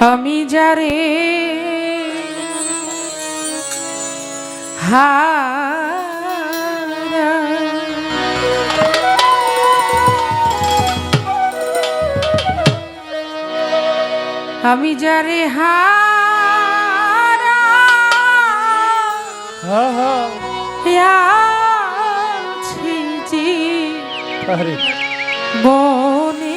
আমি যারে হা আমি যারে হা হা ছি বনে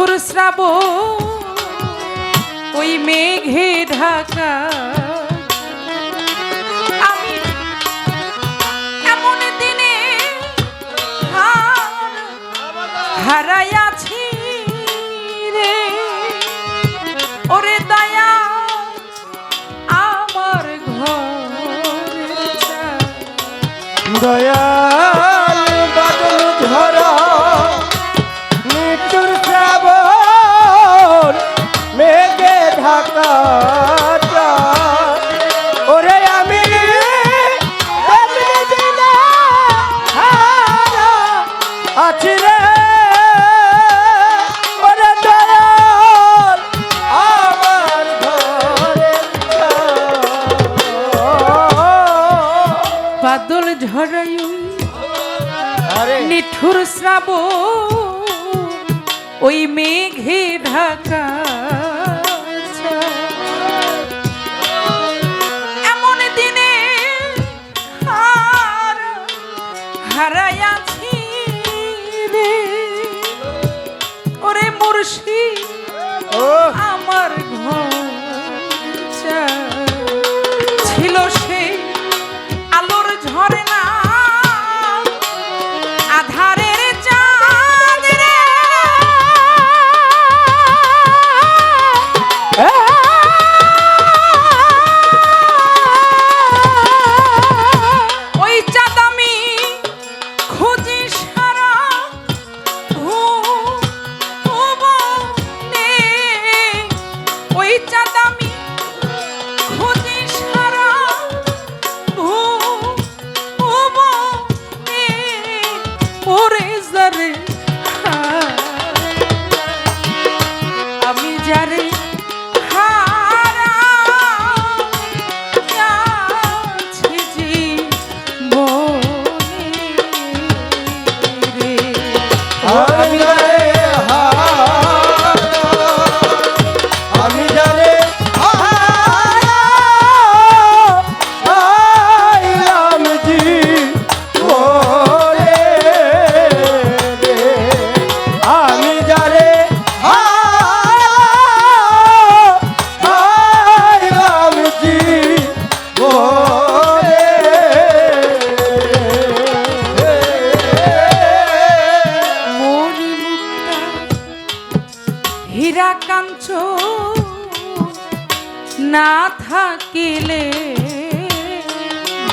মধুর শ্রাব ওই মেঘে ঢাকা। আমি দিনে হারাই আছি রে। ওরে দয়া, আমার ঘর দয়া আছি রে। বাদল ঝরায়ু নিঠুর শ্রাব ওই মেঘে ঢাকা।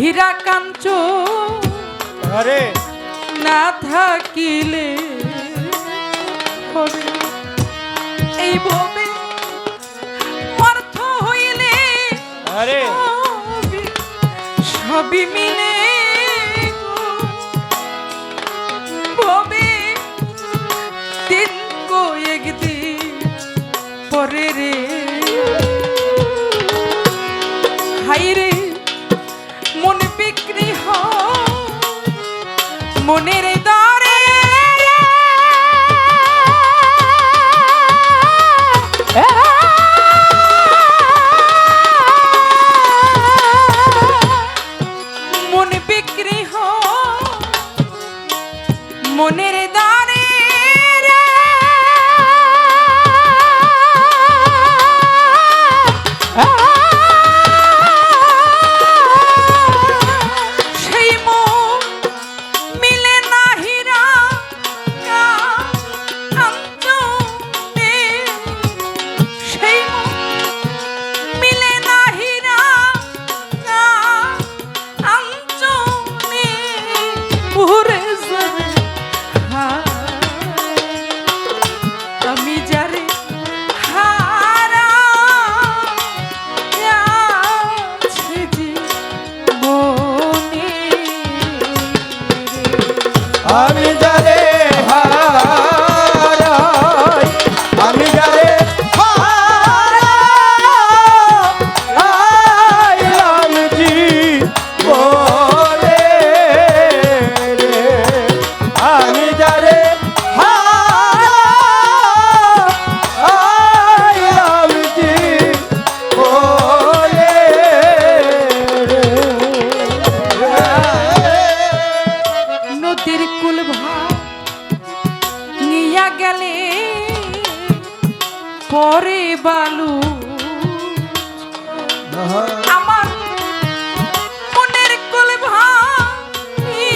হীরা কাঞ্চ আরে। না থাকিলে এই ভবে অর্থ হইলে আরে। সবই মিলে। ভবে দিন কয়েক দিন পরে রে। হাই রে। মনের পরে বালু আমার মনের কুল ভাঙিয়া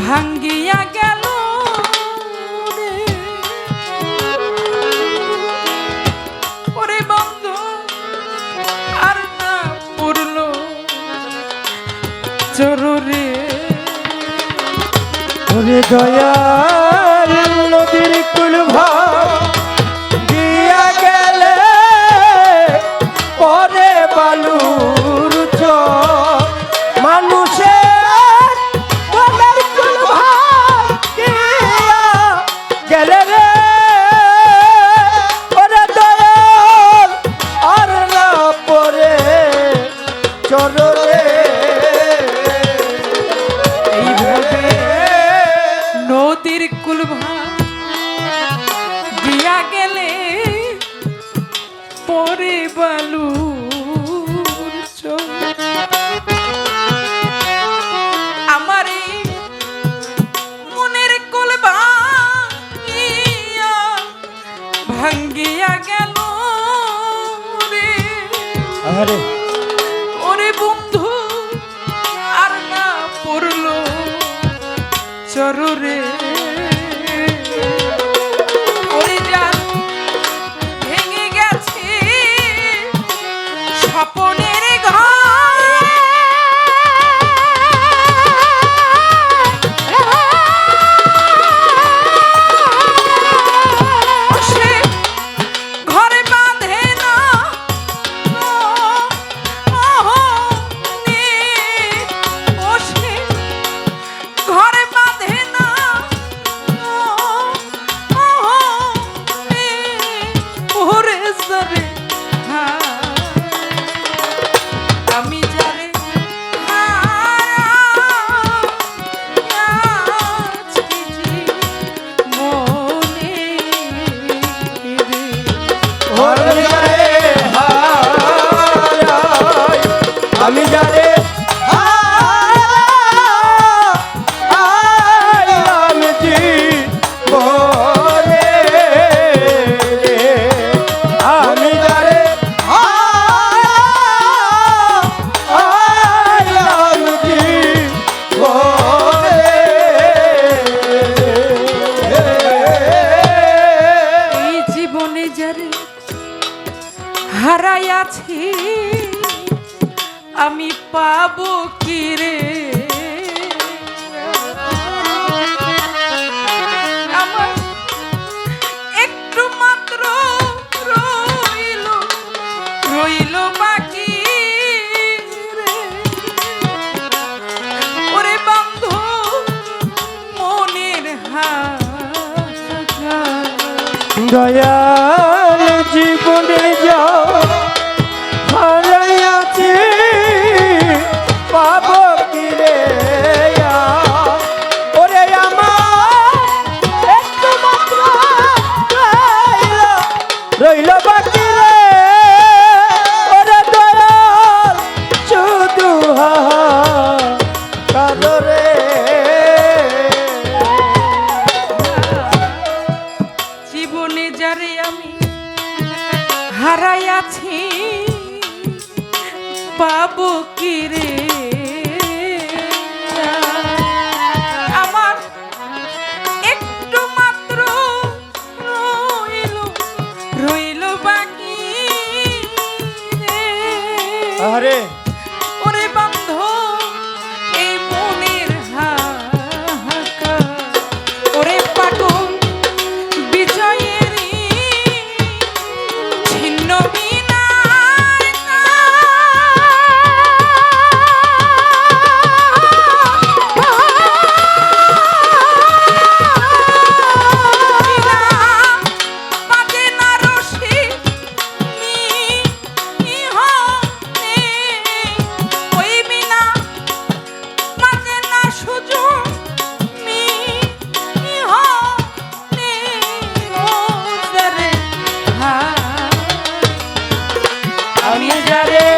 ভাঙ্গিয়া গেল। ওরে বন্ধু, আর না পড়ল চররে ওরে দয়াল নদীর কুল ভাব দিয়া গেলে পরে বালু আমার মনের ভাঙ্গিয়া গেল রে। আরে ওরে বন্ধু আর না পড়ল চররে রইল বাকি ওরে বন্ধু মনের হাহাকার। দয়াল আমি